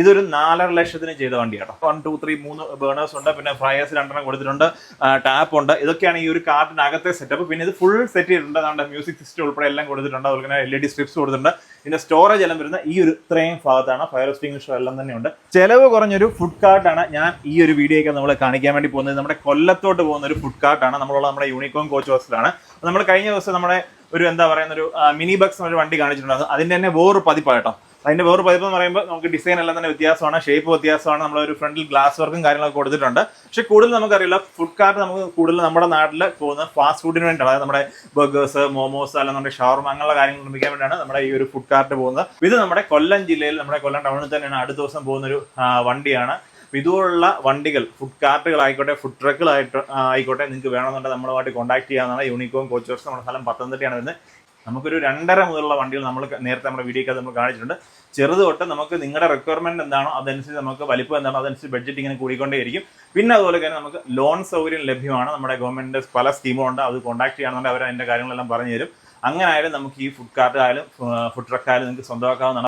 ഇതൊരു നാലര ലക്ഷത്തിന് ചെയ്ത വണ്ടിയാണ് വൺ ടു ത്രീ മൂന്ന് ബേണേഴ്സ് ഉണ്ട്. പിന്നെ ഫ്രയേഴ്സ് രണ്ടെണ്ണം കൊടുത്തിട്ടുണ്ട്. ടാപ്പ് ഉണ്ട്. ഇതൊക്കെയാണ് ഈ ഒരു കാർഡിനകത്തെ സെറ്റപ്പ് പിന്നെ ഇത് ഫുൾ സെറ്റ് ചെയ്തിട്ടുണ്ട്. നമ്മുടെ മ്യൂസിക് സിസ്റ്റം ഉൾപ്പെടെ എല്ലാം കൊടുത്തിട്ടുണ്ട്. അതുപോലെ തന്നെ എൽ ഇ ഡി സ്ട്രിപ്സ് കൊടുത്തിട്ടുണ്ട്. ഇതിന്റെ സ്റ്റോറേജ് എല്ലാം വരുന്ന ഈ ഒരു ഇത്രയും ഭാഗത്താണ്. ഫയർ എക്സ്റ്റിംഗ്വിഷർ എല്ലാം തന്നെയുണ്ട് ചെലവ് കുറഞ്ഞൊരു ഫുഡ് കാർട്ടാണ് ഞാൻ ഈ ഒരു വീഡിയോയ്ക്ക് നമ്മൾ കാണിക്കാൻ വേണ്ടി പോകുന്നത്. നമ്മുടെ കൊല്ലത്തോട്ട് പോകുന്ന ഒരു ഫുഡ് കാർട്ടാണ് നമ്മളുള്ള നമ്മുടെ യൂണിക്കോൺ കോച്ച് ഹോസ്റ്റലാണ് നമ്മൾ കഴിഞ്ഞ ദിവസം നമ്മുടെ ഒരു എന്താ പറയുന്ന ഒരു മിനി ബക്സ് ഒരു വണ്ടി കാണിച്ചിട്ടുണ്ട്. അതിന്റെ തന്നെ വേറൊരു പതിപ്പായിട്ടോ അതിന്റെ വേറെ പതിപ്പ് എന്ന് പറയുമ്പോൾ നമുക്ക് ഡിസൈൻ എല്ലാം തന്നെ വ്യത്യാസമാണ് ഷേപ്പ് വ്യത്യാസമാണ്. നമ്മൾ ഒരു ഫ്രണ്ടിൽ ഗ്ലാസ് വർക്കും കാര്യങ്ങളൊക്കെ കൊടുത്തിട്ടുണ്ട്. പക്ഷെ കൂടുതൽ നമുക്കറിയില്ല ഫുഡ് കാർട്ട് നമുക്ക് കൂടുതൽ നമ്മുടെ നാട്ടിൽ പോകുന്ന ഫാസ്റ്റ് ഫുഡിന് വേണ്ടിയാണ് അതായത് നമ്മുടെ ബർഗേഴ്സ് മോമോസ് അല്ല നമ്മുടെ ഷവർമ അങ്ങനെയുള്ള കാര്യങ്ങൾ നിർമ്മിക്കാൻ വേണ്ടിയാണ് നമ്മുടെ ഈ ഒരു ഫുഡ് കാർട്ട് പോകുന്നത്. ഇത് നമ്മുടെ കൊല്ലം ജില്ലയിൽ നമ്മുടെ കൊല്ലം ടൗണിൽ തന്നെയാണ് അടുത്ത ദിവസം പോകുന്ന ഒരു വണ്ടിയാണ്. ഇതുപോലുള്ള വണ്ടികൾ ഫുഡ് കാർട്ടുകളായിക്കോട്ടെ ഫുഡ് ട്രക്കുകളായിട്ട് ആയിക്കോട്ടെ നിങ്ങൾക്ക് വേണമെന്നുണ്ടെങ്കിൽ നമ്മളുമായിട്ട് കോൺടാക്ട് ചെയ്യാവുന്നതാണ്. യൂണിക്കോം കോച്ചേഴ്സ് നമ്മുടെ സ്ഥലം പത്തനംതിട്ടയാണ് വരുന്നത്. നമുക്കൊരു രണ്ടര മുതലുള്ള വണ്ടികൾ നമ്മൾ നേരത്തെ നമ്മുടെ വീഡിയോക്കകത്ത് നമ്മൾ കാണിച്ചിട്ടുണ്ട്. ചെറുത് തൊട്ട് നമുക്ക് നിങ്ങളുടെ റിക്വയർമെന്റ് എന്താണോ അതനുസരിച്ച് നമുക്ക് വലിപ്പം എന്താണോ അതനുസരിച്ച് ബഡ്ജറ്റ് ഇങ്ങനെ കൂടിക്കൊണ്ടേയിരിക്കും. പിന്നെ അതുപോലെ തന്നെ നമുക്ക് ലോൺ സൗകര്യം ലഭ്യമാണ്. നമ്മുടെ ഗവൺമെന്റിന്റെ പല സ്കീമുണ്ട് അത് കോൺടാക്ട് ചെയ്യുകയാണെന്നുണ്ടെങ്കിൽ അവർ അതിന്റെ കാര്യങ്ങളെല്ലാം പറഞ്ഞു തരും. അങ്ങനെ ആയാലും നമുക്ക് ഈ ഫുഡ് കാർട്ടായാലും ഫുഡ് ട്രക്ക് ആയാലും നിങ്ങൾക്ക് സ്വന്തമാക്കാവുന്നതാണ്.